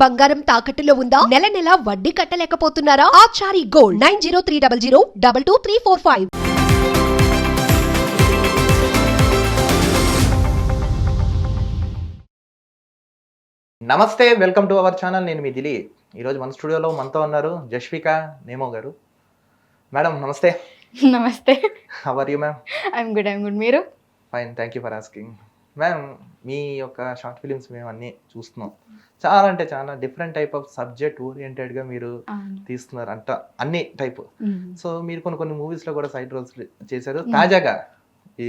బంగారం తాకట్టులో ఉందా? నెల నెల వడ్డీ కట్టలేకపోతున్నారా? Achari gold nine zero three double zero double two three four five. నమస్తే వెల్కమ్ టు అవర్ ఛానల్. నేను మీ దిలి ఈరోజు మన స్టూడియోలో మనతో ఉన్నారు జస్విక నేమో గారు. మేడం నమస్తే. నమస్తే. How are you ma'am I'm good I'm good మీరు? Fine thank you for asking ma'am మీ యొక్క షార్ట్ ఫిలిమ్స్ మేము అన్నీ చూస్తున్నాం. చాలా అంటే చాలా డిఫరెంట్ టైప్ ఆఫ్ సబ్జెక్ట్ ఓరియంటెడ్గా మీరు తీస్తున్నారు అంట అన్ని టైప్ సో మీరు కొన్ని కొన్ని మూవీస్లో కూడా సైడ్ రోల్స్ చేశారు. తాజాగా ఈ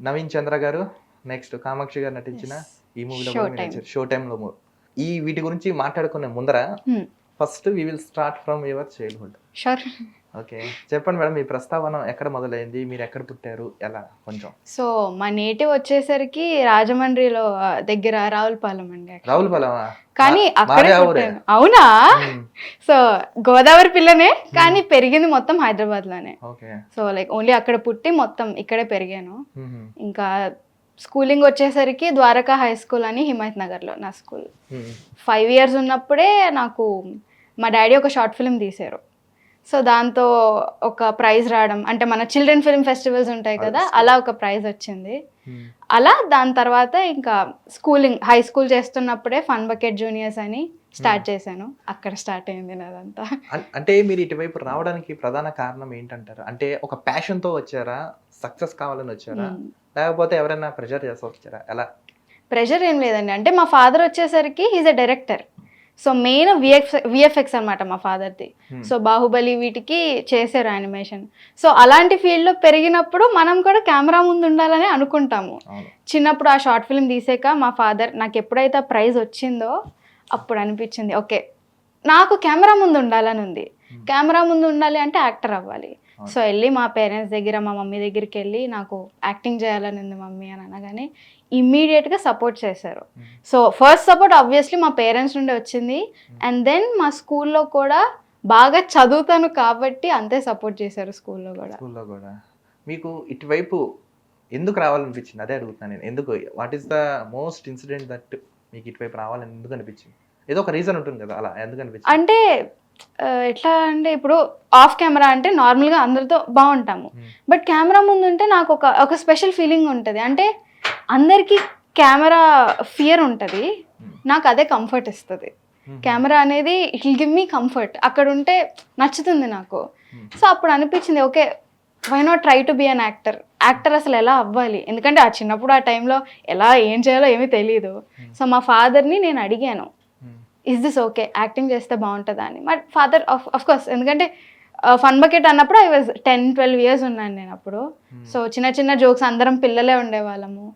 నవీన్ చంద్ర గారు నెక్స్ట్ కామాక్షి గారు నటించిన ఈ మూవీలో. షో టైంలో ఈ వీటి గురించి మాట్లాడుకునే ముందర. First we will start from your childhood sure okay. చెప్పండి మేడం మీ ప్రస్తావన ఎక్కడ మొదలైంది? మీరు ఎక్కడ పుట్టారు? ఎలా? కొంచెం. సో మా నేటివ్ వచ్చేసరికి రాజమండ్రిలో దగ్గర రావులపాలెం అండి actually. రావుల పలమా కానీ అక్కడే. పుట్టాను. అవునా. సో గోదావరి పిల్లనే కానీ పెరిగింది మొత్తం హైదరాబాద్లోనే సో లైక్ ఓన్లీ అక్కడ పుట్టి మొత్తం ఇక్కడే పెరిగాను. ఇంకా స్కూలింగ్ వచ్చేసరికి ద్వారకా హై స్కూల్ అని హిమాయత్ నగర్లో నా స్కూల్. ఫైవ్ ఇయర్స్ ఉన్నప్పుడే నాకు మా డాడీ ఒక షార్ట్ ఫిల్మ్ తీశారు. సో దాంతో ఒక ప్రైజ్ రావడం అంటే మన చిల్డ్రన్ ఫిల్మ్ ఫెస్టివల్స్ ఉంటాయి కదా అలా ఒక ప్రైజ్ వచ్చింది. అలా దాని తర్వాత ఇంకా స్కూలింగ్ హై స్కూల్ చేస్తున్నప్పుడే ఫన్ బకెట్ జూనియర్స్ అని స్టార్ట్ చేశాను. అక్కడ స్టార్ట్ అయింది నాదంతా. అంటే మీరు ఇటువైపు రావడానికి ప్రధాన కారణం ఏంటంటారు? అంటే ఒక passion తో వచ్చారా? సక్సెస్ కావాలని వచ్చారా? లేకపోతే ఎవరైనా ప్రెషర్ చేసి వచ్చారా? ఎలా? ప్రెషర్ ఏం లేదండి. అంటే మా ఫాదర్ వచ్చేసరికి he's a director. So main V F V F X అనమాట మా ఫాదర్ది. Hmm. సో బాహుబలి వీటికి చేశారు యానిమేషన్. సో అలాంటి ఫీల్డ్లో పెరిగినప్పుడు మనం కూడా కెమెరా ముందు ఉండాలని అనుకుంటాము. చిన్నప్పుడు ఆ షార్ట్ ఫిల్మ్ తీసాక మా ఫాదర్ నాకు ఎప్పుడైతే ఆ ప్రైజ్ వచ్చిందో అప్పుడు అనిపించింది ఓకే నాకు కెమెరా ముందు ఉండాలని ఉంది. కెమెరా ముందు ఉండాలి అంటే యాక్టర్ అవ్వాలి. సో వెళ్ళి మా పేరెంట్స్ దగ్గర మా మమ్మీ దగ్గరికి వెళ్ళి నాకు యాక్టింగ్ చేయాలని ఉంది మమ్మీ అని అనగానే ఇమ్మీడియట్గా సపోర్ట్ చేశారు. సో ఫస్ట్ సపోర్ట్ ఆబ్వియస్లీ మా పేరెంట్స్ నుండి వచ్చింది. అండ్ దెన్ మా స్కూల్లో కూడా బాగా చదువుతాను కాబట్టి అంతే సపోర్ట్ చేశారు స్కూల్లో కూడా. స్కూల్లో కూడా. మీకు ఇటువైపు ఎందుకు రావాలనిపించింది? అదే అడుగుతున్నాను నేను. ఎందుకు? What is the most incident that మీకు ఇటువైపు రావాలని ఎందుకు అనిపించింది? ఏదో ఒక రీజన్ ఉంటుంది కదా అలా ఎందుకు అనిపించింది? అంటే ఎట్లా అంటే ఇప్పుడు ఆఫ్ కెమెరా అంటే నార్మల్గా అందరితో బాగుంటాము. బట్ కెమెరా ముందు ఉంటే నాకు ఒక ఒక స్పెషల్ ఫీలింగ్ ఉంటుంది అంటే అందరికీ కెమెరా ఫియర్ ఉంటుంది. నాకు అదే కంఫర్ట్ ఇస్తుంది. కెమెరా అనేది ఇట్ గివ్ మీ కంఫర్ట్ అక్కడ ఉంటే నచ్చుతుంది నాకు. సో అప్పుడు అనిపించింది okay why not try to be an actor actor అసలు ఎలా అవ్వాలి ఎందుకంటే ఆ చిన్నప్పుడు ఆ టైంలో ఎలా ఏం చేయాలో ఏమీ తెలియదు సో మా ఫాదర్ని నేను అడిగాను. ఇస్ దిస్ ఓకే యాక్టింగ్ చేస్తే బాగుంటుందా అని. మా ఫాదర్ ఆఫ్ కోర్స్ ఎందుకంటే ఫన్ బకెట్ అన్నప్పుడు I was ten twelve years ఉన్నాను నేను అప్పుడు. Hmm. సో చిన్న చిన్న జోక్స్ అందరం పిల్లలే ఉండేవాళ్ళము.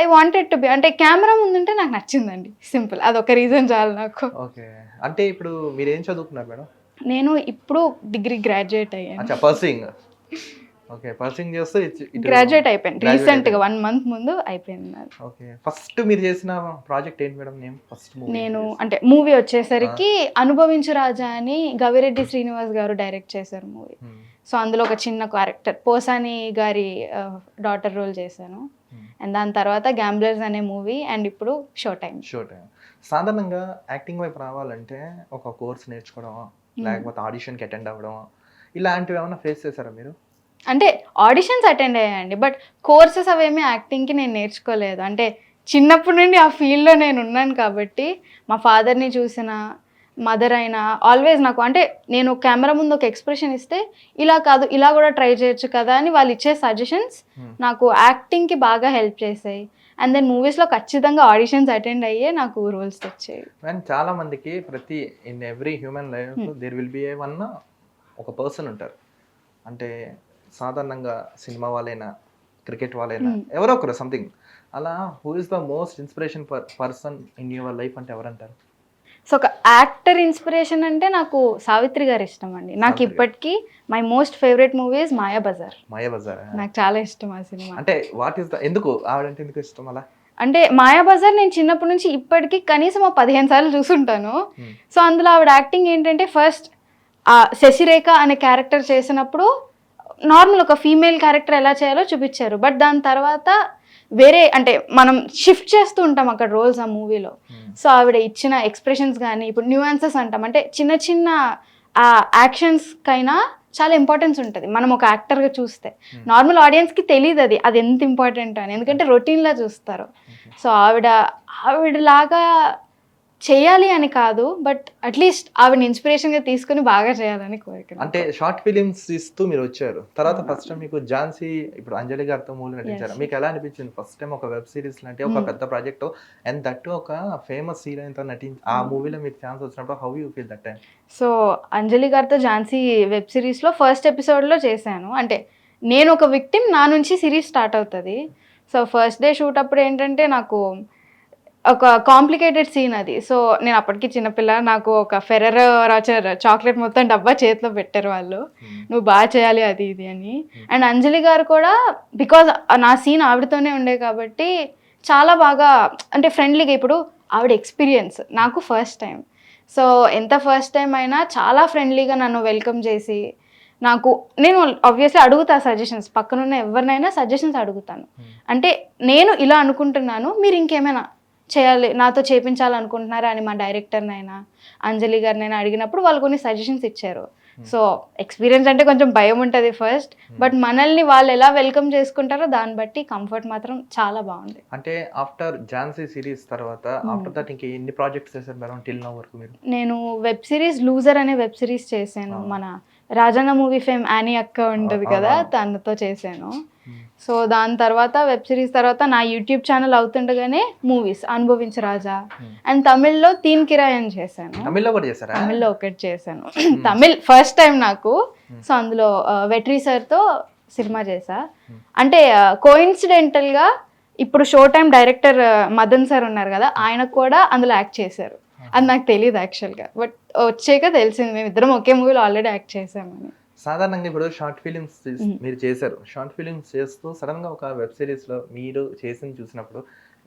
ఐ వాంటెడ్ టు బి అంటే కెమెరా ముందుంటే నాకు నచ్చిందండి. సింపుల్ అదొక రీజన్ చాలు నాకు. ఓకే అంటే ఇప్పుడు మీరు ఏం చదువుకున్నారు మేడం? నేను ఇప్పుడు డిగ్రీ గ్రాడ్యుయేట్ అయ్యాను. ఓకే పర్సింగ్ చేస్తే గ్రాడ్యుయేట్ Graduate రీసెంట్గా అయిపోయారు. వన్ మంత్ ముందు అయిపోయింది నాది ఓకే ఫస్ట్ మీరు చేసిన ప్రాజెక్ట్ ఏంటి మేడం నేమ్ ఫస్ట్ మూవీ నేను అంటే మూవీ వచ్చేసరికి అనుభవించు రాజా అని గవిరెడ్డి శ్రీనివాస్ గారు డైరెక్ట్ చేశారు మూవీ సో అందులో ఒక చిన్న క్యారెక్టర్ పోసాని గారి డాటర్ రోల్ చేశాను. అండ్ దాని తర్వాత గ్యాంబ్లర్స్ అనే మూవీ అండ్ ఇప్పుడు షో టైం షో టైం సాధారణంగా యాక్టింగ్ వైపు రావాలంటే ఒక కోర్స్ నేర్చుకోవడం లేకపోతే ఆడిషన్కి అటెండ్ అవ్వడం ఇలాంటివి ఏమైనా ఫేస్ చేశారా మీరు? అంటే ఆడిషన్స్ అటెండ్ అయ్యాయండి బట్ కోర్సెస్ అవేమీ యాక్టింగ్కి నేను నేర్చుకోలేదు. అంటే చిన్నప్పటి నుండి ఆ ఫీల్డ్లో నేను ఉన్నాను కాబట్టి మా ఫాదర్ని చూసిన మదర్ అయినా ఆల్వేస్ నాకు అంటే నేను కెమెరా ముందు ఒక ఎక్స్ప్రెషన్ ఇస్తే ఇలా కాదు ఇలా కూడా ట్రై చేయొచ్చు కదా అని వాళ్ళు ఇచ్చే సజెషన్స్ Hmm. నాకు యాక్టింగ్కి బాగా హెల్ప్ చేసాయి. అండ్ దెన్ మూవీస్లో ఖచ్చితంగా ఆడిషన్స్ అటెండ్ అయ్యే నాకు రోల్స్ వచ్చాయి అండ్ చాలా మందికి ప్రతి in every human life there will be a one ఒక పర్సన్ ఉంటారు. అంటే సాధారణంగా సినిమా వాళ్ళైనా క్రికెట్ వాళ్ళైనా. ఎవరో ఒకరు సంథింగ్ అలా who is the most inspiration person in your life అంటే ఎవరంటారు? సో ఒక యాక్టర్ ఇన్స్పిరేషన్ అంటే నాకు సావిత్రి గారు ఇష్టం అండి. నాకు. ఇప్పటికీ my most favourite movies Maya Bazar Maya Bazar నాకు చాలా ఇష్టం ఆ సినిమా. అంటే వాట్ ఈస్ ద ఎందుకు? ఆవిడంటే ఎందుకు ఇష్టం అలా? అంటే మాయా బజార్ నేను చిన్నప్పటి నుంచి ఇప్పటికీ కనీసం పదిహేను సార్లు చూసుంటాను. సో అందులో ఆవిడ యాక్టింగ్ ఏంటంటే ఫస్ట్ ఆ శశిరేఖ అనే క్యారెక్టర్ చేసినప్పుడు నార్మల్ ఒక ఫీమేల్ క్యారెక్టర్ ఎలా చేయాలో చూపించారు. బట్ దాని తర్వాత వేరే అంటే మనం షిఫ్ట్ చేస్తూ ఉంటాం అక్కడ రోల్స్ ఆ మూవీలో. సో ఆవిడ ఇచ్చిన ఎక్స్ప్రెషన్స్ కానీ ఇప్పుడు న్యూయాన్సెస్ అంటాం. అంటే చిన్న చిన్న ఆ యాక్షన్స్కైనా చాలా ఇంపార్టెన్స్ ఉంటుంది. మనం ఒక యాక్టర్గా చూస్తే. నార్మల్ ఆడియన్స్కి తెలియదు అది. అది ఎంత ఇంపార్టెంట్ అని. ఎందుకంటే రొటీన్లా చూస్తారు. సో ఆవిడ ఆవిడలాగా చేయాలి అని కాదు బట్ అట్లీస్ట్ ఆవిడ ఇన్స్పిరేషన్గా తీసుకొని బాగా చేయాలని కోరిక. అంటే షార్ట్ ఫిలిమ్స్ ఇస్తూ మీరు వచ్చారు. తర్వాత ఫస్ట్ టైం మీకు ఝాన్సీ ఇప్పుడు అంజలి గారితో మూవీ నటించారు. మీకు ఎలా అనిపించింది ఫస్ట్ టైం ఒక వెబ్ సిరీస్ లాంటి ఒక Hmm. పెద్ద ప్రాజెక్ట్ అండ్ దట్ ఒక ఫేమస్ హీరోయిన్తో నటించి ఆ మూవీలో మీకు ఛాన్స్ వచ్చినప్పుడు how you feel that time so Anjali గారితో ఝాన్సీ వెబ్ సిరీస్లో ఫస్ట్ ఎపిసోడ్లో చేశాను. అంటే నేను ఒక విక్టిమ్ నా నుంచి సిరీస్ స్టార్ట్ అవుతుంది. సో ఫస్ట్ డే షూట్ అప్పుడు ఏంటంటే నాకు ఒక కాంప్లికేటెడ్ సీన్ అది. సో నేను అప్పటికి చిన్నపిల్ల నాకు ఒక ఫెరర్ రాచర్ చాక్లెట్ మొత్తం డబ్బా చేతిలో పెట్టారు వాళ్ళు. నువ్వు బాగా చేయాలి అది ఇది అని. అండ్ అంజలి గారు కూడా బికాజ్ నా సీన్ ఆవిడతోనే ఉండే కాబట్టి చాలా బాగా అంటే ఫ్రెండ్లీగా ఇప్పుడు ఆవిడ ఎక్స్పీరియన్స్ నాకు ఫస్ట్ టైం సో ఎంత ఫస్ట్ టైం అయినా చాలా ఫ్రెండ్లీగా నన్ను వెల్కమ్ చేసి నాకు నేను ఆబ్వియస్లీ అడుగుతా సజెషన్స్ పక్కనున్న ఎవరినైనా సజెషన్స్ అడుగుతాను. అంటే నేను ఇలా అనుకుంటున్నాను మీరు ఇంకేమైనా చేయాలి నాతో చేపించాలనుకుంటున్నారా అని మా డైరెక్టర్నైనా అంజలి గారినైనా అడిగినప్పుడు వాళ్ళు కొన్ని సజెషన్స్ ఇచ్చారు. సో ఎక్స్పీరియన్స్ అంటే కొంచెం భయం ఉంటుంది ఫస్ట్ బట్ మనల్ని వాళ్ళు ఎలా వెల్కమ్ చేసుకుంటారో దాన్ని బట్టి కంఫర్ట్ మాత్రం చాలా బాగుంది. అంటే ఆఫ్టర్ ఝాన్సీ సిరీస్ తర్వాత ఆఫ్టర్ దట్ ఇంకా ఎన్ని ప్రాజెక్ట్స్ చేశారు మేడం టిల్ నో వరకు మీరు? నేను వెబ్ సిరీస్ లూజర్ అనే వెబ్ సిరీస్ చేశాను. మన రాజన్న మూవీ ఫేమ్ యానీ అక్క ఉంటుంది కదా. తనతో చేశాను. Hmm. సో దాని తర్వాత వెబ్ సిరీస్ తర్వాత నా యూట్యూబ్ ఛానల్ అవుతుండగానే movies Anubhavinchu Raja. Hmm. And తమిళ్ళో తీన్ కిరాయన్ చేశాను. తమిళ్ళో చేశారా? తమిళ్ళో ఒకటి చేశాను. తమిళ్ ఫస్ట్ టైం నాకు. సో అందులో వెట్రీ సార్తో సినిమా చేశా. అంటే కోయిన్సిడెంటల్గా ఇప్పుడు show time director Madan sir ఉన్నారు కదా ఆయన కూడా అందులో యాక్ట్ చేశారు. అది నాకు తెలియదు యాక్చువల్గా. బట్ వచ్చాక తెలిసింది. మేము ఇద్దరం ఒకే మూవీలో ఆల్రెడీ యాక్ట్ చేసామని. సాధారణంగా ఇప్పుడు షార్ట్ ఫిలిమ్స్ మీరు చేశారు. షార్ట్ ఫిలిమ్స్ చేస్తూ సడన్గా ఒక వెబ్ సిరీస్లో మీరు చేసింది చూసినప్పుడు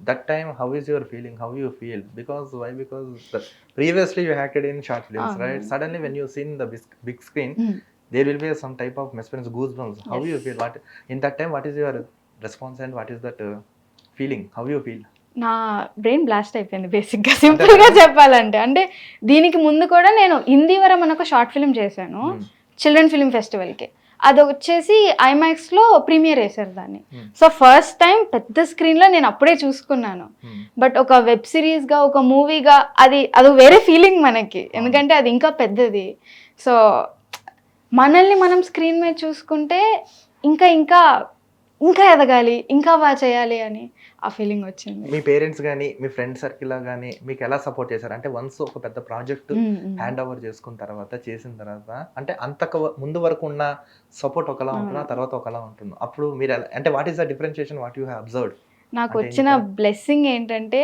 that time how is your feeling? How you feel? Because why? Because previously you acted in short films. Right? Suddenly when you seen the big screen there will be some type of suspense goose bumps how you. Feel what in that time what is your response and what is that feeling how you feel నా brain blast అయిపోయింది బేసిక్గా సింపుల్గా చెప్పాలంటే. అంటే దీనికి ముందు కూడా నేను హిందీవరం అని ఒక షార్ట్ ఫిల్మ్ చేశాను చిల్డ్రన్ ఫిల్మ్ ఫెస్టివల్కి అది వచ్చేసి ఐమాక్స్లో ప్రీమియర్ వేశారు దాన్ని. Hmm. సో ఫస్ట్ టైం పెద్ద స్క్రీన్లో నేను అప్పుడే చూసుకున్నాను. బట్ ఒక వెబ్ సిరీస్గా ఒక మూవీగా అది అది వేరే ఫీలింగ్ మనకి. ఎందుకంటే అది ఇంకా పెద్దది. సో మనల్ని మనం స్క్రీన్ మీద చూసుకుంటే ఇంకా ఇంకా ఇంకా ఎదగాలి ఇంకా బాగా చేయాలి అని ఆ ఫీలింగ్ వచ్చింది. మీ పేరెంట్స్ కానీ మీ ఫ్రెండ్ సర్కిల్ కానీ మీకు ఎలా సపోర్ట్ చేశారు? అంటే వన్స్ ఒక పెద్ద ప్రాజెక్ట్. హ్యాండ్ ఓవర్ చేసుకున్న తర్వాత చేసిన తర్వాత అంటే అంతకు ముందు వరకు ఉన్న సపోర్ట్ ఒకలా ఉంటుంది తర్వాత ఒకలా ఉంటుంది అప్పుడు మీరు అంటే what is the differentiation what you have observed నాకు వచ్చిన? బ్లెస్సింగ్ ఏంటంటే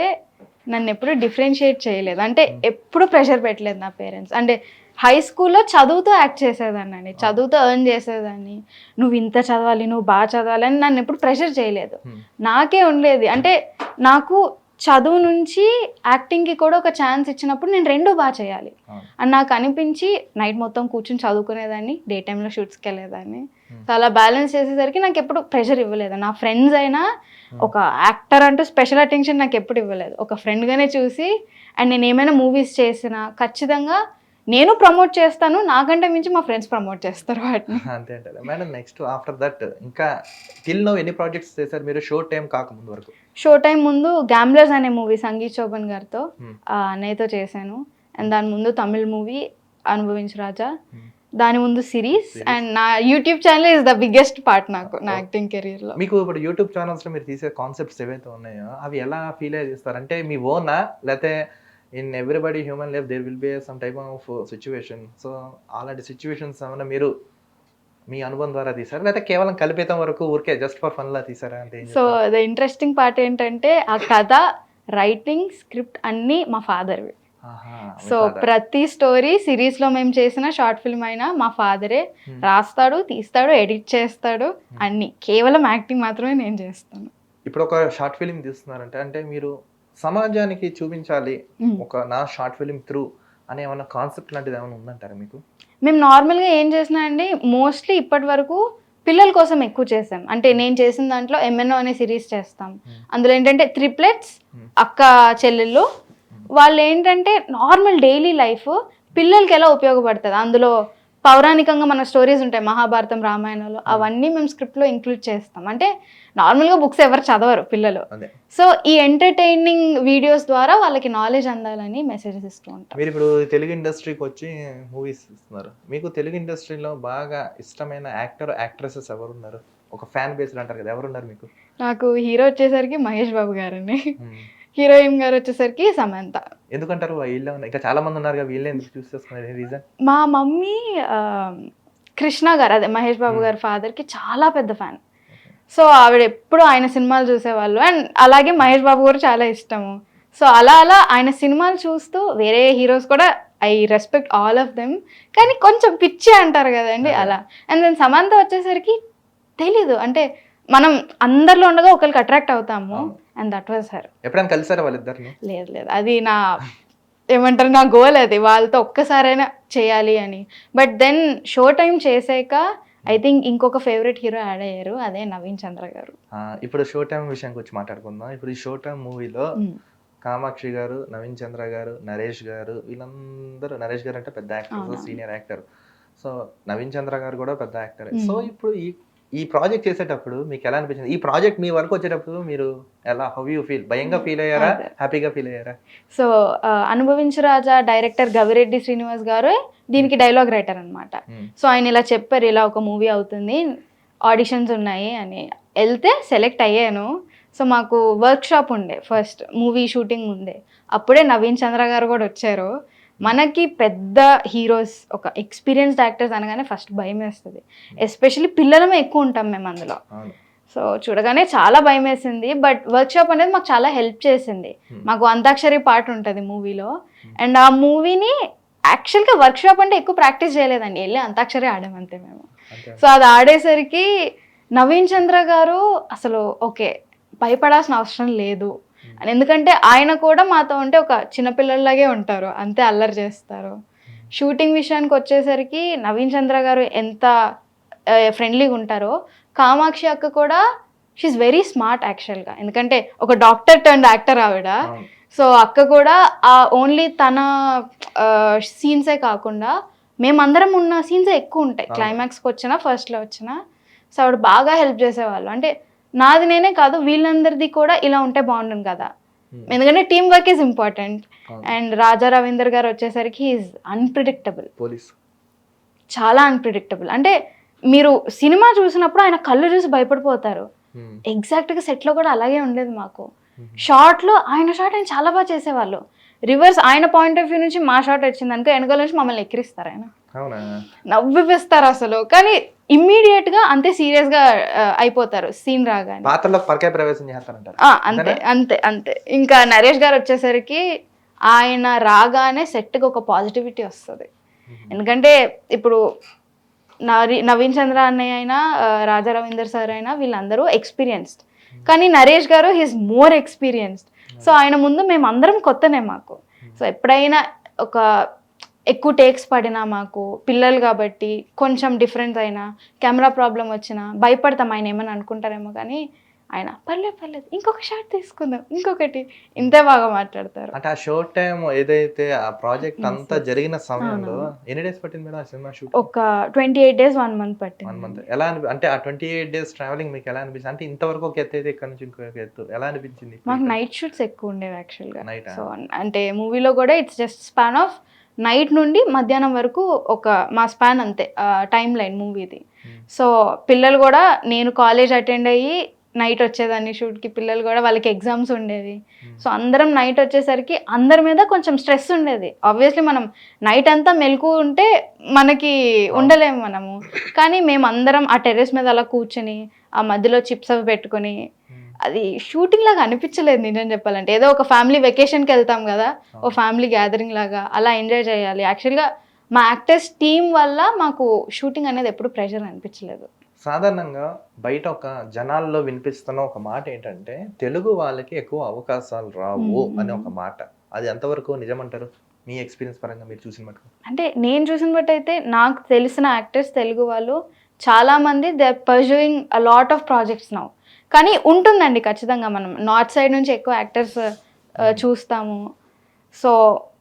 నన్ను ఎప్పుడు డిఫరెన్షియేట్ చేయలేదు. అంటే ఎప్పుడు ప్రెషర్ పెట్టలేదు నా పేరెంట్స్ అంటే హై స్కూల్లో చదువుతో యాక్ట్ చేసేదాన్ని అండి చదువుతో ఎర్న్ చేసేదాన్ని. నువ్వు ఇంత చదవాలి నువ్వు బాగా చదవాలి అని నన్ను ఎప్పుడు ప్రెషర్ చేయలేదు. నాకే ఉండేది అంటే నాకు చదువు నుంచి యాక్టింగ్కి కూడా ఒక ఛాన్స్ ఇచ్చినప్పుడు నేను రెండు బాగా చేయాలి. అని నాకు అనిపించి నైట్ మొత్తం కూర్చొని చదువుకునేదాన్ని. డే టైంలో షూట్స్కి వెళ్ళేదాన్ని. Hmm. సో అలా బ్యాలెన్స్ చేసేసరికి నాకు ఎప్పుడు ప్రెషర్ ఇవ్వలేదు. నా ఫ్రెండ్స్ అయినా ఒక యాక్టర్ అంటూ స్పెషల్ అటెన్షన్ నాకు ఎప్పుడు ఇవ్వలేదు. ఒక ఫ్రెండ్గానే చూసి అండ్ నేను ఏమైనా మూవీస్ చేసినా ఖచ్చితంగా నేను ప్రమోట్ చేస్తాను నాకంటే మించి మా ఫ్రెండ్స్ ప్రమోట్ చేస్తారు వాటిని. అంతే అంటారు మేడం నెక్స్ట్ ఆఫ్టర్ దట్ ఇంకా టిల్ నో ఎన్ని ప్రాజెక్ట్స్ చేశారు? మీరు షో టైం కాకముందు వరకు. షో టైం ముందు గ్యామ్లర్స్ అనే మూవీ సంగీత్ చౌబన్ గారితో Hmm. అన్నయ్యతో చేశాను. అండ్ దాని ముందు తమిళ్ మూవీ అనుభవించు రాజా. Hmm. దాని ముందు సిరీస్. అండ్ నా YouTube channel is the biggest part నాకు నా యాక్టింగ్ కెరీర్లో. మీకు ఇప్పుడు యూట్యూబ్ ఛానల్స్లో మీరు తీసే కాన్సెప్ట్స్ ఏవైతే ఉన్నాయో అవి ఎలా ఫీల్ చేస్తారు అంటే మీ ఓనా లేకపోతే in everybody human life there will be some type of situation so అలాంటి సిచ్యువేషన్స్ ఏమైనా మీరు మీ అనుభవం ద్వారా తీసారా? లేకపోతే కేవలం కల్పితం వరకు ఊరికే జస్ట్ ఫర్ ఫన్ లా తీసారా? అంటే సో? ద ఇంట్రెస్టింగ్ పార్ట్ ఏంటంటే ఆ కథ రైటింగ్ స్క్రిప్ట్ అన్నీ మా ఫాదర్వి. మీ సో. ప్రతి స్టోరీ సిరీస్లో మేము చేసిన షార్ట్ ఫిల్మ్ అయినా మా ఫాదరే Hmm. రాస్తాడు తీస్తాడు ఎడిట్ చేస్తాడు అన్ని. కేవలం యాక్టింగ్ మాత్రమే నేను చేస్తాను. ఇప్పుడు ఒక షార్ట్ ఫిలిం తీస్తున్నారంటే అంటే మీరు సమాజానికి చూపించాలి. ఒక నా షార్ట్ ఫిలిం త్రూ అనే ఏమన్నా కాన్సెప్ట్ లాంటిది ఏమైనా ఉందంటారా మీకు? మేము నార్మల్గా ఏం చేసినా అండి మోస్ట్లీ ఇప్పటి వరకు పిల్లల కోసం ఎక్కువ చేసాం. అంటే నేను చేసిన దాంట్లో ఎంఎన్ఓ అనే సిరీస్ చేస్తాం. అందులో ఏంటంటే త్రిప్లెట్స్ అక్క చెల్లెళ్ళు. వాళ్ళు ఏంటంటే నార్మల్ డైలీ లైఫ్ పిల్లలకి ఎలా ఉపయోగపడుతుంది? అందులో పౌరాణికంగా మన స్టోరీస్ ఉంటాయి మహాభారతం రామాయణంలో అవన్నీ మేము స్క్రిప్ట్లో ఇంక్లూడ్ చేస్తాం. అంటే నార్మల్గా బుక్స్ ఎవరు చదవరు పిల్లలు. సో ఈ ఎంటర్టైనింగ్ వీడియోస్ ద్వారా వాళ్ళకి నాలెడ్జ్ అందాలని మెసేజెస్ ఇస్తూ ఉంటాం. మీరు ఇప్పుడు తెలుగు ఇండస్ట్రీకి వచ్చి మూవీస్ ఇస్తున్నారు. మీకు తెలుగు ఇండస్ట్రీలో బాగా ఇష్టమైన యాక్టర్ యాక్ట్రెసెస్ ఎవరు ఉన్నారు ఒక ఫ్యాన్ బేస్డ్ అంటారు కదా ఎవరున్నారు మీకు? నాకు హీరో వచ్చేసరికి మహేష్ బాబు గారండి. హీరోయిన్ గారు వచ్చేసరికి సమంత. ఎందుకంటారు? వీళ్ళే ఇంకా చాలా మంది ఉన్నారు వీళ్ళే ఎందుకు చూస్ చేసుకున్నారు? రీజన్ మా మమ్మీ కృష్ణ గారు అదే మహేష్ బాబు గారి ఫాదర్కి చాలా పెద్ద ఫ్యాన్ సో ఆవిడ ఎప్పుడు ఆయన సినిమాలు చూసేవాళ్ళు. అండ్ అలాగే మహేష్ బాబు గారు చాలా ఇష్టము. సో అలా అలా ఆయన సినిమాలు చూస్తూ వేరే హీరోస్ కూడా I respect all of them. కానీ కొంచెం పిచ్చి అంటారు కదండి అలా. అండ్ దెన్ సమంత వచ్చేసరికి తెలీదు. అంటే మనం అందరిలో ఉండగా ఒకరికి అట్రాక్ట్ అవుతాము. అండ్ దట్ వాజ్ హర్ ఎప్పుడైనా కలిసారా వాళ్ళిద్దరిని? లేదు లేదు. అది నా ఏమంటారు నా గోల్ అది. వాళ్ళతో ఒక్కసారైనా చేయాలి అని. బట్ దెన్ షో టైం చేసాక ఐ థింక్ ఇంకొక ఫేవరెట్ హీరో యాడ్ అయ్యారు. అదే నవీన్ చంద్ర గారు. ఇప్పుడు షో టైం విషయానికి వచ్చి మాట్లాడుకుందాం. ఇప్పుడు ఈ షో టైం మూవీలో కామాక్షి గారు నవీన్ చంద్ర గారు నరేష్ గారు వీళ్ళందరూ నరేష్ గారు అంటే పెద్ద actor. Senior actor so Naveen Chandra గారు కూడా పెద్ద యాక్టర్. సో ఇప్పుడు ఈ ఈ ప్రాజెక్ట్ చేసేటప్పుడు మీకు ఎలా అనిపించింది? ఈ ప్రాజెక్ట్ మీ వరకు వచ్చేటప్పుడు మీరు ఎలా హౌ యూ ఫీల్ భయంగా ఫీల్ అయ్యారా? అదే. హ్యాపీగా ఫీల్ అయ్యారా? సో అనుభవించు రాజా డైరెక్టర్ గవిరెడ్డి శ్రీనివాస్ గారు దీనికి డైలాగ్ రైటర్ అనమాట మ్మ్. సో ఆయన ఇలా చెప్పారు ఇలా ఒక మూవీ అవుతుంది ఆడిషన్స్ ఉన్నాయి అని. వెళ్తే సెలెక్ట్ అయ్యాను. సో మాకు వర్క్ షాప్ ఉండే ఫస్ట్ మూవీ షూటింగ్ ఉండే. అప్పుడే నవీన్ చంద్ర గారు కూడా వచ్చారు. మనకి పెద్ద హీరోస్ ఒక ఎక్స్పీరియన్స్డ్ యాక్టర్స్ అనగానే ఫస్ట్ భయం వేస్తుంది. ఎస్పెషల్లీ పిల్లలమే ఎక్కువ ఉంటాం మేము అందులో. సో చూడగానే చాలా భయం వేసింది. బట్ వర్క్ షాప్ అనేది మాకు చాలా హెల్ప్ చేసింది. Hmm. మాకు అంతాక్షరి పాట ఉంటుంది మూవీలో. అండ్ ఆ మూవీని యాక్చువల్గా వర్క్ షాప్ అంటే ఎక్కువ ప్రాక్టీస్ చేయలేదండి. వెళ్ళి అంతాక్షరి ఆడామంతే మేము. సో అది ఆడేసరికి నవీన్ చంద్ర గారు అసలు ఓకే భయపడాల్సిన అవసరం లేదు. అని ఎందుకంటే ఆయన కూడా మాతో ఉంటే ఒక చిన్నపిల్లల్లాగే ఉంటారు అంతే అల్లరి చేస్తారు. షూటింగ్ విషయానికి వచ్చేసరికి నవీన్ చంద్ర గారు ఎంత ఫ్రెండ్లీగా ఉంటారో కామాక్షి అక్క కూడా షీఈ్ వెరీ స్మార్ట్ యాక్చువల్గా ఎందుకంటే ఒక డాక్టర్ టర్న్ యాక్టర్ ఆవిడ. సో అక్క కూడా ఆ ఓన్లీ తన సీన్సే కాకుండా మేమందరం ఉన్న సీన్సే ఎక్కువ ఉంటాయి. క్లైమాక్స్కి వచ్చినా ఫస్ట్లో వచ్చినా. సో ఆవిడ బాగా హెల్ప్ చేసేవాళ్ళు. అంటే నాది నేనే కాదు వీళ్ళందరిది కూడా ఇలా ఉంటే బాగుంటుంది కదా. Hmm. ఎందుకంటే team work is important. And Raja Ravinder గారు వచ్చేసరికి ఈజ్ అన్ప్రిడిక్టబుల్ పోలీస్ చాలా అన్ప్రిడిక్టబుల్ అంటే మీరు సినిమా చూసినప్పుడు ఆయన కళ్ళు చూసి భయపడిపోతారు. ఎగ్జాక్ట్గా సెట్లో కూడా అలాగే ఉండేది మాకు. షార్ట్లో ఆయన షాట్ ఆయన చాలా బాగా చేసేవాళ్ళు. రివర్స్ ఆయన పాయింట్ ఆఫ్ వ్యూ నుంచి మా షాట్ వచ్చింది అనుకో వెనకాల నుంచి మమ్మల్ని ఎక్కిరిస్తారు ఆయన. నవ్విపిస్తారు అసలు. కానీ ఇమ్మీడియట్గా అంతే సీరియస్గా అయిపోతారు సీన్ రాగానే. పాత్రలో పరకాయ ప్రవేశం చేస్తారంటారు అంతే అంతే అంతే. ఇంకా నరేష్ గారు వచ్చేసరికి ఆయన రాగానే సెట్కి ఒక పాజిటివిటీ వస్తుంది. ఎందుకంటే ఇప్పుడు నవీన్ చంద్ర అన్నయ్య అయినా రాజా రవీందర్ సార్ అయినా వీళ్ళందరూ ఎక్స్పీరియన్స్డ్ కానీ నరేష్ గారు హీస్ మోర్ ఎక్స్పీరియన్స్డ్ సో ఆయన ముందు మేము అందరం కొత్తనే మాకు. సో ఎప్పుడైనా ఒక ఎక్కువ టేక్స్ పడినా మాకు పిల్లలు కాబట్టి కొంచెం డిఫరెన్స్ అయినా కెమెరా ప్రాబ్లం వచ్చినా భయపడతాం ఆయన ఏమని అనుకుంటారేమో కానీ ఆయన పర్లేదు పర్లేదు ఇంకొక షాట్ తీసుకుందాం ఇంకొకటి. ఇంతే బాగా మాట్లాడతారు. అంటే ఆ షో టైం ఏదైతే ఆ ప్రాజెక్ట్ అంతా. జరిగిన సమయంలో. ఎన్ని డేస్ పట్టింది మేడం ఆ సినిమా షూట్ ఒక twenty eight days one month one month పట్టింది ఎలా అనిపి అంటే ఆ ట్వంటీ ఎయిట్ డేస్ ట్రావెలింగ్ మీకు ఎలా అనిపించింది? అంటే ఇంతవరకు ఒక ఎత్తు అయితే ఇక్కడ నుంచి ఇంకొక ఎత్తు. ఎలా అనిపించింది మాకు నైట్ షూట్స్ ఎక్కువ ఉండేవి యాక్చువల్గా ఆ? సో అంటే మూవీలో కూడా it's just span of night నుండి మధ్యాహ్నం వరకు ఒక మా స్పాన్ అంతే టైం లైన్ మూవీది. సో పిల్లలు కూడా నేను కాలేజ్ అటెండ్ అయ్యి నైట్ వచ్చేదాన్ని షూట్కి పిల్లలు కూడా వాళ్ళకి ఎగ్జామ్స్ ఉండేవి. సో అందరం నైట్ వచ్చేసరికి అందరి మీద కొంచెం స్ట్రెస్ ఉండేది ఆబ్వియస్లీ మనం నైట్ అంతా మెలకు ఉంటే మనకి ఉండలేము మనము కానీ మేము అందరం ఆ టెర్రస్ మీద అలా కూర్చొని ఆ మధ్యలో చిప్స్ అవి పెట్టుకొని. అది షూటింగ్ లాగా అనిపించలేదు నిజం చెప్పాలంటే. ఏదో ఒక ఫ్యామిలీ వెకేషన్కి వెళ్తాం కదా ఓ ఫ్యామిలీ గ్యాదరింగ్ లాగా అలా ఎంజాయ్ చేయాలి. యాక్చువల్గా మా యాక్టర్స్ టీం వల్ల మాకు షూటింగ్ అనేది ఎప్పుడు ప్రెషర్ అనిపించలేదు. సాధారణంగా బయట ఒక జనాల్లో వినిపిస్తున్న ఒక మాట ఏంటంటే తెలుగు వాళ్ళకి ఎక్కువ అవకాశాలు రావు. అనే ఒక మాట. అది ఎంతవరకు నిజమంటారు? మీ ఎక్స్పీరియన్స్ పరంగా మీరు చూసిన మటుకు. అంటే నేను చూసిన బట్టి అయితే నాకు తెలిసిన యాక్టర్స్ తెలుగు వాళ్ళు చాలా మంది they are pursuing a lot of projects now కానీ ఉంటుందండి ఖచ్చితంగా మనం. నార్త్ సైడ్ నుంచి ఎక్కువ యాక్టర్స్ చూస్తాము. సో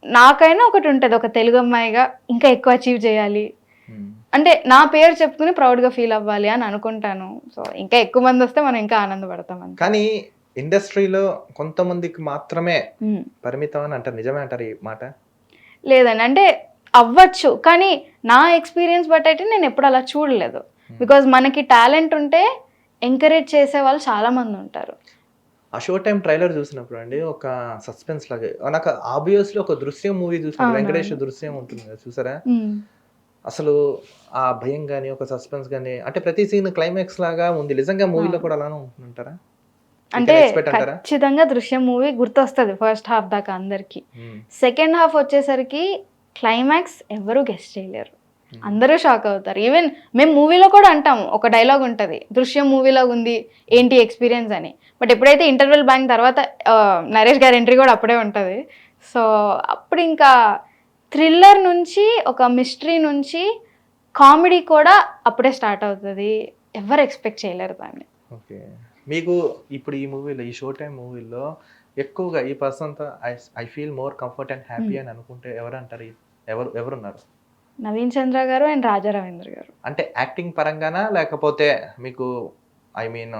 నాకైనా ఒకటి ఉంటుంది. ఒక తెలుగు అమ్మాయిగా ఇంకా ఎక్కువ అచీవ్ చేయాలి. మ్మ్. అంటే నా పేరు చెప్పుకుని ప్రౌడ్గా ఫీల్ అవ్వాలి అని అనుకుంటాను. సో ఇంకా ఎక్కువ మంది వస్తే మనం ఇంకా ఆనందపడతాం కానీ ఇండస్ట్రీలో కొంతమందికి మాత్రమే మ్మ్. పరిమితం అని అంటారు. నిజమే అంటారు ఈ మాట? లేదండి. అంటే అవ్వచ్చు. కానీ నా ఎక్స్పీరియన్స్ బట్టి అయితే నేను ఎప్పుడు అలా చూడలేదు. బికాజ్ మనకి టాలెంట్ ఉంటే ఎంకరేజ్ చేసే వాళ్ళు చాలా మంది ఉంటారు. ఆ షో టైం ట్రైలర్ చూసినప్పుడు అండి ఒక సస్పెన్స్ లాగా నాకు ఆబ్వియస్లీ ఒక దృశ్యం మూవీ అవునవును. వెంకటేష్ దృశ్యం ఉంటుంది కదా చూసారా? అసలు ఆ భయం కానీ ఒక సస్పెన్స్ కానీ అంటే ప్రతి సీన్ క్లైమాక్స్ లాగా ఉంది. నిజంగా మూవీలో కూడా అలానే ఉంటుందంటారా? అంటే ఖచ్చితంగా దృశ్యం మూవీ గుర్తొస్తుంది ఫస్ట్ హాఫ్ దాకా అందరికి. సెకండ్ హాఫ్ వచ్చేసరికి క్లైమాక్స్ ఎవరు గెస్ట్ చేయలేరు. అందరూ షాక్ అవుతారు. ఈవెన్ మేము మూవీలో కూడా అంటాం ఒక డైలాగ్ ఉంటుంది. దృశ్యం మూవీలో ఉంది ఏంటి ఎక్స్పీరియన్స్ అని. బట్ ఎప్పుడైతే ఇంటర్వెల్ బ్యాంక్ తర్వాత నరేష్ గారి ఎంట్రీ కూడా అప్పుడే ఉంటుంది. సో అప్పుడు ఇంకా థ్రిల్లర్ నుంచి ఒక మిస్టరీ నుంచి కామెడీ కూడా అప్పుడే స్టార్ట్ అవుతుంది. ఎవరు ఎక్స్పెక్ట్ చేయలేరు దాన్ని. ఓకే. మీకు ఇప్పుడు ఈ మూవీలో ఈ షో టైం మూవీలో ఎక్కువగా ఈ పర్సన్తో I I feel more comfort and happy అని అనుకుంటే ఎవరు అంటారు ఎవరు ఎవరున్నారు? నవీన్ చంద్ర గారు అండ్ రాజా రవీంద్ర గారు. అంటే యాక్టింగ్ పరంగానా లేకపోతే మీకు ఐ మీన్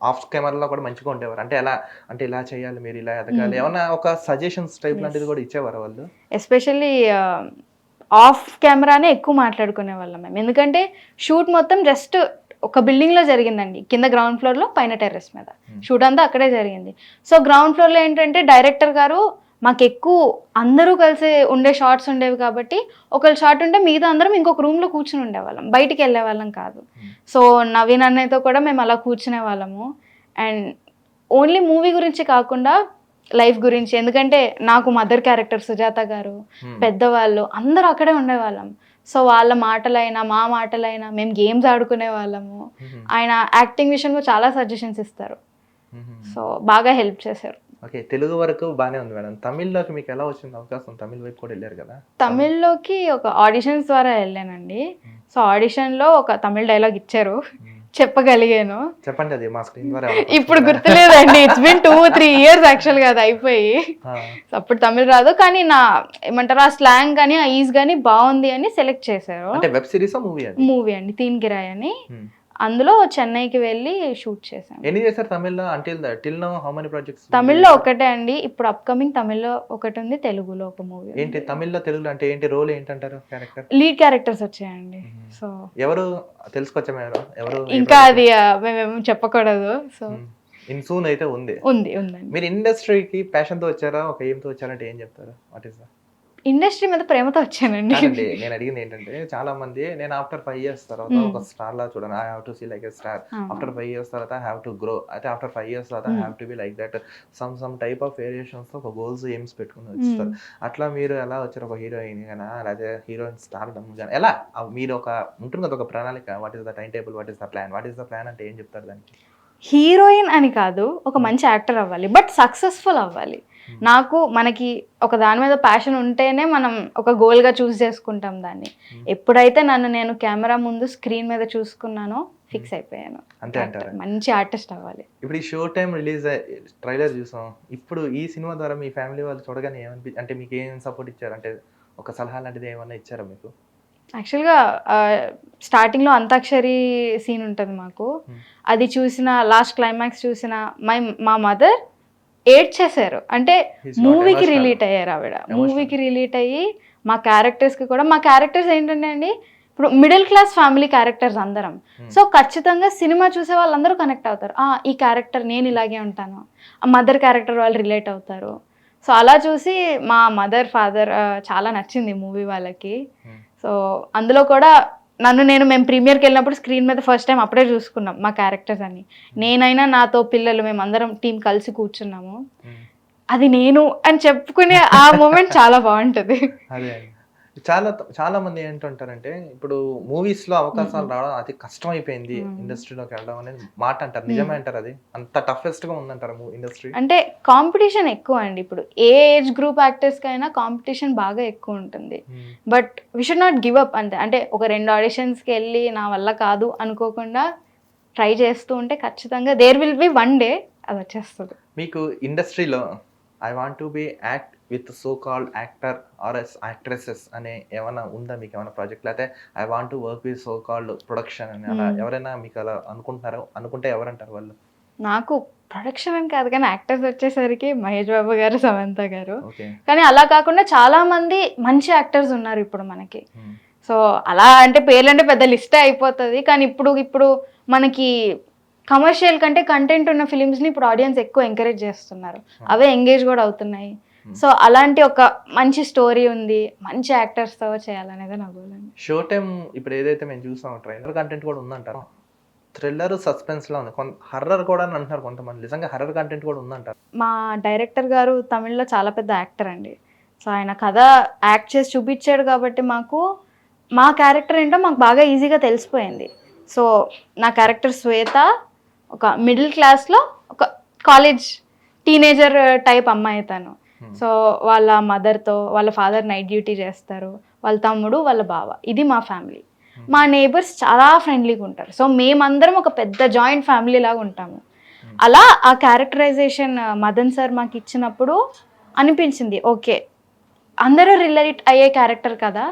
ఆఫ్ కెమెరాలో కూడా మంచిగా ఉండేవారు? అంటే ఎలా అంటే ఇలా చేయాలి మీరు ఇలా ఎదగాలి Hmm. ఏమన్నా ఒక సజెషన్స్ టైప్. లాంటిది కూడా ఇచ్చేవారు వాళ్ళు? ఎస్పెషల్లీ ఆఫ్ కెమెరానే ఎక్కువ మాట్లాడుకునే వాళ్ళం మేము. ఎందుకంటే షూట్ మొత్తం జస్ట్ ఒక బిల్డింగ్లో జరిగిందండి. కింద గ్రౌండ్ ఫ్లోర్లో పైన టెర్రస్ మీద. Hmm. షూట్ అంతా అక్కడే జరిగింది. సో గ్రౌండ్ ఫ్లోర్లో ఏంటంటే డైరెక్టర్ గారు మాకు ఎక్కువ అందరూ కలిసి ఉండే షార్ట్స్ ఉండేవి కాబట్టి ఒకళ్ళు షార్ట్ ఉంటే మిగతా అందరం ఇంకొక రూమ్లో కూర్చుని ఉండేవాళ్ళం బయటికి వెళ్ళే వాళ్ళం కాదు Hmm. సో నవీన్ అన్నయ్యతో కూడా మేము అలా కూర్చునే వాళ్ళము అండ్ ఓన్లీ మూవీ గురించి కాకుండా లైఫ్ గురించి ఎందుకంటే నాకు మదర్ క్యారెక్టర్ సుజాత గారు Hmm. పెద్దవాళ్ళు అందరూ అక్కడే ఉండేవాళ్ళం సో వాళ్ళ మాటలైనా మా మాటలైనా మేము గేమ్స్ ఆడుకునే వాళ్ళము Mhm. ఆయన యాక్టింగ్ విషయంలో చాలా సజెషన్స్ ఇస్తారు. సో బాగా హెల్ప్ చేశారు ఓకే తెలుగు వరకు బాగానే ఉంది మేడం. తమిళ్ళోకి మీకు ఎలా వచ్చింది అవకాశం? తమిళ్ వైపు కూడా వెళ్ళారు కదా? తమిళ్ళోకి ఒక ఆడిషన్స్ ద్వారా వెళ్ళానండి. సో ఆడిషన్లో ఒక తమిళ్ డైలాగ్ ఇచ్చారు. చెప్పగలిగాను. చెప్పండి అది మా స్క్రీన్ ద్వారా ఇప్పుడు గుర్తులేదండి. It's been two three years యాక్చువల్గా అది అయిపోయి. అప్పుడు తమిళ్ రాదు. కానీ నా ఏమంటారు ఆ స్లాంగ్ కానీ ఆ ఈజ్ కానీ బాగుంది అని సెలెక్ట్ చేశారు. అంటే వెబ్ సిరీస్ మూవీ మూవీ అండి తీన్ కిరాయ్ అని. అందులో చెన్నైకి వెళ్ళి షూట్ చేశాను. ఎన్ని చేశారు తమిళ్ళో? Until till now how many projects తమిళ్ళో ఒకటే అండి. ఇప్పుడు అప్కమింగ్ తమిళ్ళో ఒకటి ఉంది తెలుగులో ఒక మూవీ ఏంటి తమిళ్ళో తెలుగులో అంటే ఏంటి రోల్ ఏంటంటారు క్యారెక్టర్ లీడ్ క్యారెక్టర్స్ వచ్చాయండి. సో ఎవరు? తెలుసుకోవచ్చా మేడం? ఎవరు? ఇంకా అది మేమేం చెప్పకూడదు. సో ఇన్ సూన్ అయితే ఉంది. ఉంది ఉందండి. మీరు ఇండస్ట్రీకి ప్యాషన్తో వచ్చారా? ఒక ఎయిమ్తో వచ్చారంటే ఏం చెప్తారు? వాట్ ఇస్ ఇండస్ట్రీ మీద ప్రేమతో వచ్చానండి. నేను అడిగింది ఏంటంటే చాలా మంది నేను ఆఫ్టర్ ఫైవ్ ఇయర్స్ తర్వాత. ఒక స్టార్ లా చూడండి I have to see like a star. After five years తర్వాత ఐ హావ్ టు గ్రో అయితే ఆఫ్టర్ ఫైవ్ ఇయర్స్ తర్వాత I. Have to be like that some some type of variations ఒక goals aims పెట్టుకుని. వచ్చేస్తారు. అట్లా మీరు ఎలా వచ్చారు ఒక హీరోయిన్ గానా లేదా హీరోయిన్ స్టార్ కానీ ఎలా? మీరు ఒక ఉంటుంది కదా ఒక ప్రణాళిక what is the time table what is the plan what is the plan అంటే ఏం చెప్తారు దానికి? హీరోయిన్ అని కాదు ఒక మంచి యాక్టర్ అవ్వాలి బట్ సక్సెస్ఫుల్ అవ్వాలి. నాకు మనకి ఒక దాని మీద ప్యాషన్ ఉంటేనే మనం ఒక గోల్గా చూస్ చేసుకుంటాం దాన్ని. Hmm. ఎప్పుడైతే నన్ను నేను కెమెరా ముందు స్క్రీన్ మీద చూసుకున్నానో ఫిక్స్ అయిపోయాను. అంతే అంటారా? మంచి ఆర్టిస్ట్ అవ్వాలి. ఇప్పుడు ఈ షో టైం రిలీజ్ ట్రైలర్ చూసాం. ఇప్పుడు ఈ సినిమా ద్వారా మీ ఫ్యామిలీ వాళ్ళు చూడగానే ఏమనిపి అంటే మీకు ఏం సపోర్ట్ ఇచ్చారు? అంటే ఒక సలహా లాంటిది ఏమన్నా ఇచ్చారా మీకు? యాక్చువల్గా స్టార్టింగ్లో అంతాక్షరి సీన్ ఉంటుంది మాకు. Hmm. అది చూసిన లాస్ట్ క్లైమాక్స్ చూసిన మై మా మదర్ ఏడ్ చేశారు అంటే మూవీకి. రిలేట్ అయ్యారు ఆవిడ. మూవీకి రిలేట్ అయ్యి మా క్యారెక్టర్స్కి కూడా మా క్యారెక్టర్స్ ఏంటంటే అండి ఇప్పుడు మిడిల్ క్లాస్ ఫ్యామిలీ క్యారెక్టర్స్ అందరం Hmm. సో ఖచ్చితంగా సినిమా చూసే వాళ్ళందరూ కనెక్ట్ అవుతారు ఆ ఈ క్యారెక్టర్ నేను ఇలాగే ఉంటాను ఆ మదర్ క్యారెక్టర్ వాళ్ళు రిలేట్ అవుతారు సో అలా చూసి మా మదర్ ఫాదర్ చాలా నచ్చింది మూవీ వాళ్ళకి Hmm. సో అందులో కూడా నన్ను నేను మేము ప్రీమియర్కి వెళ్ళినప్పుడు స్క్రీన్ మీద ఫస్ట్ టైం అప్పుడే చూసుకున్నాం మా క్యారెక్టర్స్ అని నేనైనా నాతో పిల్లలు మేమందరం టీం కలిసి కూర్చున్నాము. అది నేను అని చెప్పుకునే ఆ మూమెంట్ చాలా బాగుంటుంది. చాలా చాలా మంది ఏంటంటారంటే ఇప్పుడు మూవీస్లో అవకాశాలు రావడం అతి కష్టం అయిపోయింది ఇండస్ట్రీలోకి వెళ్ళడం అనేది మాట అంటారు. నిజమే అంటారు అది? అంత టఫెస్ట్గా ఉందంటారు ఇండస్ట్రీ? అంటే కాంపిటీషన్ ఎక్కువ అండి. ఇప్పుడు ఏ ఏజ్ గ్రూప్ యాక్టర్స్కి అయినా కాంపిటీషన్ బాగా ఎక్కువ ఉంటుంది. But we should not give up అంతే. అంటే ఒక రెండు ఆడిషన్స్కి వెళ్ళి నా వల్ల కాదు అనుకోకుండా ట్రై చేస్తూ ఉంటే ఖచ్చితంగా there will be one day అది వచ్చేస్తుంది. మీకు ఇండస్ట్రీలో I want to be act with so called actor or as actresses అనే ఏమైనా ఉందా? మీకు ఏమైనా ప్రాజెక్ట్ లేకపోతే I want to work with so called production అని అలా Hmm. ఎవరైనా మీకు అలా అనుకుంటున్నారో? అనుకుంటే ఎవరంటారు వాళ్ళు? నాకు ప్రొడక్షన్ అని కాదు కానీ యాక్టర్స్ వచ్చేసరికి మహేష్ బాబు గారు సమంత గారు. కానీ అలా కాకుండా చాలా మంది మంచి యాక్టర్స్ ఉన్నారు ఇప్పుడు మనకి. సో అలా అంటే పేర్లు అంటే పెద్ద లిస్టే అయిపోతుంది. కానీ ఇప్పుడు ఇప్పుడు మనకి కమర్షియల్ కంటే కంటెంట్ ఉన్న ఫిలిమ్స్ని ఇప్పుడు ఆడియన్స్ ఎక్కువ ఎంకరేజ్ చేస్తున్నారు. అవే ఎంగేజ్ కూడా అవుతున్నాయి. సో అలాంటి ఒక మంచి స్టోరీ ఉంది మంచి యాక్టర్స్తో చేయాలనేది నా గోల్ అండి. షో టైం ఇప్పుడు ఏదైతే మేము చూసాం ట్రైలర్ కంటెంట్ కూడా ఉందంటారు? థ్రిల్లర్ సస్పెన్స్లో ఉంది. కొంత హర్రర్ కూడా అని అంటున్నారు కొంతమంది. నిజంగా హర్రర్ కంటెంట్ కూడా ఉందంటారు? మా డైరెక్టర్ గారు తమిళ్ళో చాలా పెద్ద యాక్టర్ అండి. సో ఆయన కథ యాక్ట్ చేసి చూపించాడు కాబట్టి మాకు మా క్యారెక్టర్ ఏంటో మాకు బాగా ఈజీగా తెలిసిపోయింది. సో నా క్యారెక్టర్ శ్వేత ఒక మిడిల్ క్లాస్లో ఒక కాలేజ్ టీనేజర్ టైప్ అమ్మాయి తను. Hmm. సో వాళ్ళ మదర్తో వాళ్ళ ఫాదర్ నైట్ డ్యూటీ చేస్తారు. వాళ్ళ తమ్ముడు వాళ్ళ బావ. ఇది మా ఫ్యామిలీ. మా నేబర్స్ చాలా ఫ్రెండ్లీగా ఉంటారు. సో మేమందరం ఒక పెద్ద జాయింట్ ఫ్యామిలీ లాగా ఉంటాము. అలా ఆ క్యారెక్టరైజేషన్ మదన్ సార్ మాకు ఇచ్చినప్పుడు అనిపించింది. ఓకే అందరూ రిలేట్ అయ్యే క్యారెక్టర్ కదా.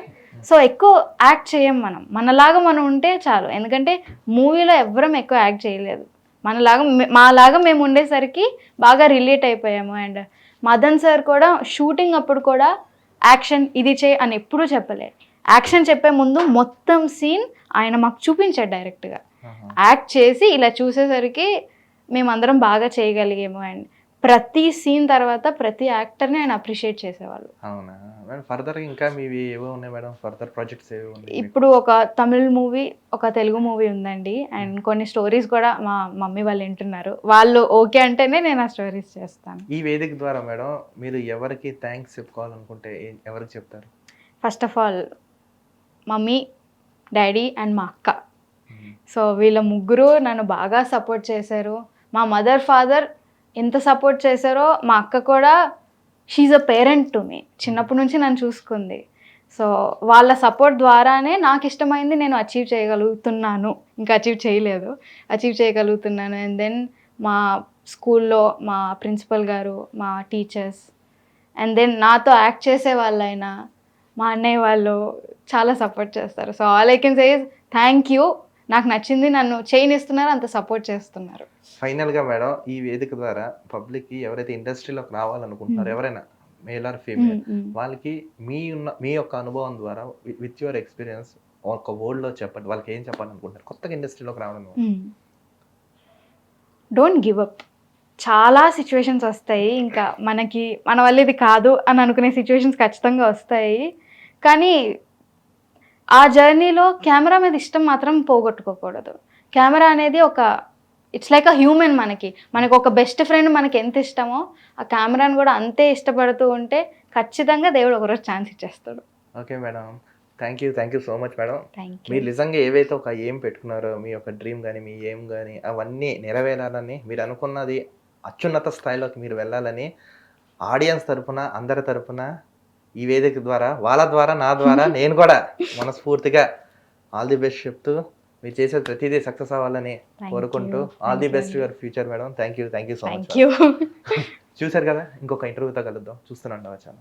సో ఎక్కువ యాక్ట్ చేయం మనం. మనలాగా మనం ఉంటే చాలు. ఎందుకంటే మూవీలో ఎవ్వరం ఎక్కువ యాక్ట్ చేయలేదు. మనలాగా మాలాగా మేము ఉండేసరికి బాగా రిలేట్ అయిపోయాము. అండ్ మదన్ సార్ కూడా షూటింగ్ అప్పుడు కూడా యాక్షన్ ఇది చేయి అని ఎప్పుడూ చెప్పలే. యాక్షన్ చెప్పే ముందు మొత్తం సీన్ ఆయన మాకు చూపించాడు డైరెక్ట్గా యాక్ట్ చేసి ఇలా చూసేసరికి మేమందరం బాగా చేయగలిగాము అండ్ ప్రతి సీన్ తర్వాత ప్రతి యాక్టర్ని ఆయన అప్రిషియేట్ చేసేవాళ్ళు. అవునా? మేడం ఫర్దర్ ఇంకా మీవి ఏవో ఉన్నాయి మేడం? ఫర్దర్ ప్రాజెక్ట్స్ ఏవి ఉన్నాయి? ఇప్పుడు ఒక తమిళ్ మూవీ ఒక తెలుగు మూవీ ఉందండి. అండ్ కొన్ని స్టోరీస్ కూడా మా మమ్మీ వాళ్ళు వింటున్నారు. వాళ్ళు ఓకే అంటేనే నేను ఆ స్టోరీస్ చేస్తాను. ఈ వేదిక ద్వారా మేడం మీరు ఎవరికి థ్యాంక్స్ చెప్పుకోవాలనుకుంటే ఎవరికి చెప్తారు? First of all mummy daddy and మా అక్క. సో వీళ్ళ ముగ్గురు నన్ను బాగా సపోర్ట్ చేశారు. మా మదర్ ఫాదర్ ఎంత సపోర్ట్ చేశారో మా అక్క కూడా she a parent to me చిన్నప్పటి నుంచి నన్ను చూసుకుంది. సో వాళ్ళ సపోర్ట్ ద్వారానే నాకు ఇష్టమైంది నేను అచీవ్ చేయగలుగుతున్నాను. ఇంకా అచీవ్ చేయలేదు. అచీవ్ చేయగలుగుతున్నాను. అండ్ దెన్ మా స్కూల్లో మా ప్రిన్సిపల్ గారు మా టీచర్స్ అండ్ దెన్ నాతో యాక్ట్ చేసే వాళ్ళైనా మా అన్నయ్య వాళ్ళు చాలా సపోర్ట్ చేస్తారు. So all I can says thank you నాకు నచ్చింది నన్ను చేయనిస్తున్నారు అంత సపోర్ట్ చేస్తున్నారు. ఫైనల్గా మేడం ఈ వేదిక ద్వారా పబ్లిక్కి ఎవరైతే ఇండస్ట్రీలోకి రావాలనుకుంటున్నారో ఎవరైనా మేల్ ఆర్ ఫీమేల్ వాళ్ళకి మీ ఉన్న మీ యొక్క అనుభవం ద్వారా విత్ యువర్ ఎక్స్పీరియన్స్ ఒక word లో చెప్పండి వాళ్ళకి ఏం చెప్పాలనుకుంటారు కొత్తగా ఇండస్ట్రీలోకి రావడం డోంట్ గివ్ అప్ చాలా సిచ్యువేషన్స్ వస్తాయి ఇంకా మనకి మన వల్ల ఇది కాదు అని అనుకునే సిచ్యువేషన్స్ ఖచ్చితంగా వస్తాయి. కానీ ఆ జర్నీలో కెమెరా మీద ఇష్టం మాత్రం పోగొట్టుకోకూడదు. కెమెరా అనేది ఒక ఇట్స్ లైక్ అ హ్యూమన్ మనకి. మనకు ఒక బెస్ట్ ఫ్రెండ్ మనకి ఎంత ఇష్టమో ఆ కెమెరాని కూడా అంతే ఇష్టపడుతూ ఉంటే ఖచ్చితంగా దేవుడు ఒకరోజు ఛాన్స్ ఇచ్చేస్తాడు. Okay madam. Thank you thank you so much madam. Thank మీరు నిజంగా ఏవైతే ఒక ఏం పెట్టుకున్నారో మీ యొక్క డ్రీమ్ కానీ మీ ఏం కానీ అవన్నీ నెరవేరాలని మీరు అనుకున్నది అత్యున్నత స్థాయిలోకి మీరు వెళ్ళాలని ఆడియన్స్ తరపున అందరి తరపున ఈ వేదిక ద్వారా వాళ్ళ ద్వారా నా ద్వారా నేను కూడా మనస్ఫూర్తిగా ఆల్ ది బెస్ట్ చెప్తూ మీరు చేసే ప్రతిదీ సక్సెస్ అవ్వాలని కోరుకుంటూ. All the best your future madam thank you thank you so much చూసారు కదా? ఇంకొక ఇంటర్వ్యూతో కలుద్దాం. చూస్తున్నాం చాలా